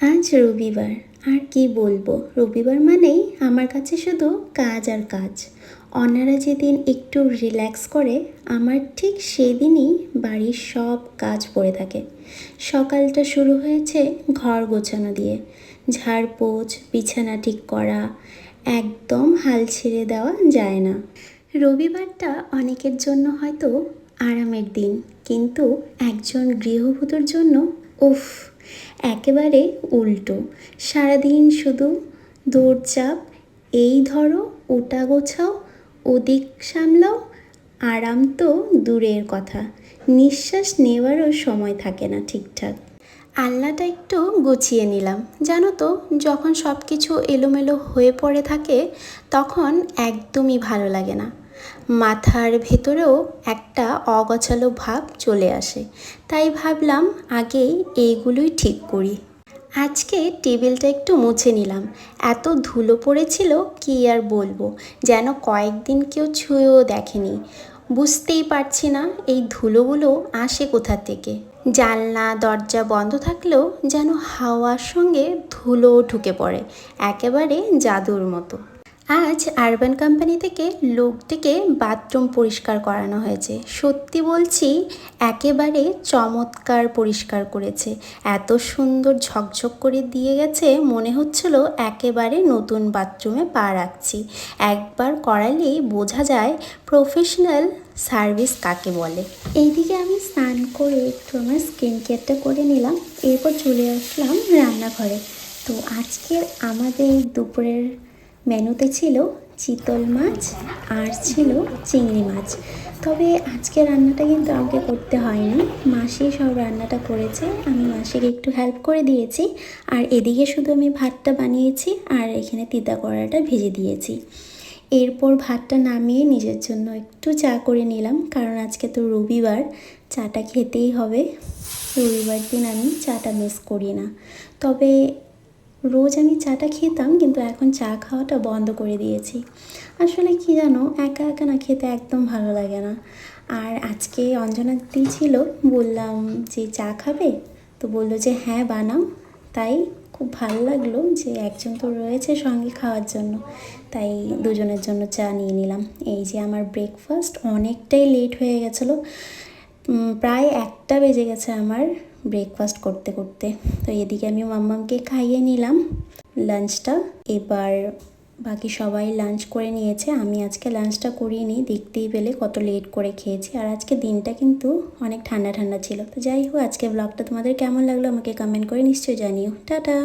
আজ রবিবার, আর কি বলব? রবিবার মানেই আমার কাছে শুধু কাজ আর কাজ। অন্যরা যেদিন একটু রিল্যাক্স করে, আমার ঠিক সেদিনই বাড়ির সব কাজ পড়ে থাকে। সকালটা শুরু হয়েছে ঘর গোছানো দিয়ে। ঝাড়পোছ, বিছানা ঠিক করা, একদম হাল ছেড়ে দেওয়া যায় না। রবিবারটা অনেকের জন্য হয়তো আরামের দিন, কিন্তু একজন গৃহবধূর জন্য উফ, একেবারে উল্টো। সারাদিন শুধু দৌড়চাপ, এই ধরো, ওটা গোছাও, ওদিক সামলাও, আরাম তো দূরের কথা। নিঃশ্বাস নেওয়ারও সময় থাকে না ঠিকঠাক। আল্লাটা একটু গুছিয়ে নিলাম। জানো তো, যখন সব কিছু এলোমেলো হয়ে পড়ে থাকে, তখন একদমই ভালো লাগে না। মাথার ভেতরেও একটা অগোছালো ভাব চলে আসে। তাই ভাবলাম আগেই এইগুলোই ঠিক করি। আজকে টেবিলটা একটু মুছে নিলাম। এত ধুলো পড়েছিল, কি আর বলব? যেন কয়েকদিন কেউ ছুঁয়েও দেখেনি। বুঝতেই পারছি না এই ধুলোগুলো আসে কোথা থেকে। জানলা, দরজা বন্ধ থাকলেও যেন হাওয়ার সঙ্গে ধুলো ঢুকে পড়ে। একেবারে জাদুর মতো। আজ আরবান কোম্পানি থেকে লোকটিকে বাথরুম পরিষ্কার করানো হয়েছে। সত্যি বলছি, একেবারে চমৎকার পরিষ্কার করেছে। এত সুন্দর ঝকঝক করে দিয়ে গেছে, মনে হচ্ছিল একেবারে নতুন বাথরুমে পা রাখছি। একবার করালেই বোঝা যায়, প্রফেশনাল সার্ভিস কাকে বলে। এইদিকে আমি স্নান করে একটু আমার স্কিন কেয়ারটা করে নিলাম, এরপর চলে আসলাম রান্নাঘরে। তো আজকের আমাদের দুপুরের মেনুতে ছিল চিতল মাছ আর ছিল চিংড়ি মাছ। তবে আজকে রান্নাটা কিন্তু আমাকে করতে হয়নি। মাসি সব রান্নাটা করেছে। আমি মাসিকে একটু হেল্প করে দিয়েছি। আর এদিকে শুধু আমি ভাতটা বানিয়েছি আর এখানে তিতা কড়াটা ভেজে দিয়েছি। এরপর ভাতটা নামিয়ে নিজের জন্য একটু চা করে নিলাম। কারণ আজকে তো রবিবার, চাটা খেতেই হবে। রবিবার দিন আমি চাটা মিস করি না। তবে রোজ আমি চাটা খেতাম, কিন্তু এখন চা খাওয়াটা বন্ধ করে দিয়েছি। আসলে কি জানো, একা একা না খেতে একদম ভালো লাগে না। আর আজকে অঞ্জনা দিদি ছিল, বললাম যে চা খাবে? তো বলল যে হ্যাঁ বানাও। তাই খুব ভালো লাগল যে একজন তো রয়েছে সঙ্গে খাওয়ার জন্য। তাই দুজনের জন্য চা নিয়ে নিলাম। এই যে আমার ব্রেকফাস্ট অনেকটাই লেট হয়ে গেছিল। প্রায় একটা বেজে গেছে আমার। ব্রেকফাস্ট করতে করতে। তো এদিকে আমি মাম্মামকে খাইয়ে নিলাম লাঞ্চটা এবার বাকি সবাই লাঞ্চ করে নিয়েছে। আমি আজকে লাঞ্চটা করিনি, দেখতেই পেলে কত লেট করে খেয়েছি। আর আজকে দিনটা কিন্তু অনেক ঠান্ডা ঠান্ডা ছিল। তো যাই হোক আজকে ব্লগটা তোমাদের কেমন লাগল আমাকে কমেন্ট করে নিশ্চয়ই জানিও। টাটা!